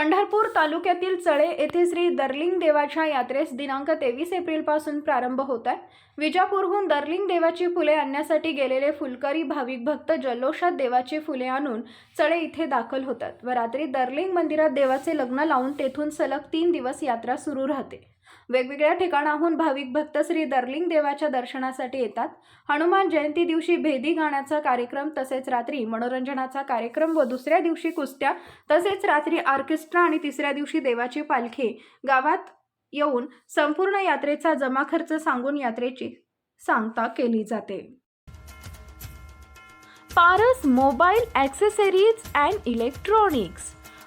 पंढरपूर तालुक्यातील चळे येथे श्री दर्लिंग देवाच्या यात्रेस दिनांक तेवीस एप्रिलपासून प्रारंभ होत आहे. विजापूरहून दर्लिंग देवाची फुले आणण्यासाठी गेलेले फुलकरी भाविक भक्त जल्लोषात देवाची फुले आणून चळे इथे दाखल होतात. व रात्री दर्लिंग मंदिरात देवाचे लग्न लावून तेथून सलग तीन दिवस यात्रा सुरू राहते. वेगवेगळ्या ठिकाणाहून भाविक भक्त श्री दर्लिंग देवाच्या दर्शनासाठी येतात. हनुमान जयंती दिवशी भेदी गाण्याचा कार्यक्रम तसेच रात्री मनोरंजनाचा कार्यक्रम व दुसऱ्या दिवशी कुस्त्या तसेच रात्री ऑर्केस्ट्रा आणि तिसऱ्या दिवशी देवाची पालखी गावात येऊन संपूर्ण यात्रेचा जमा खर्च सांगून यात्रेची सांगता केली जाते. Paras mobile accessories and electronics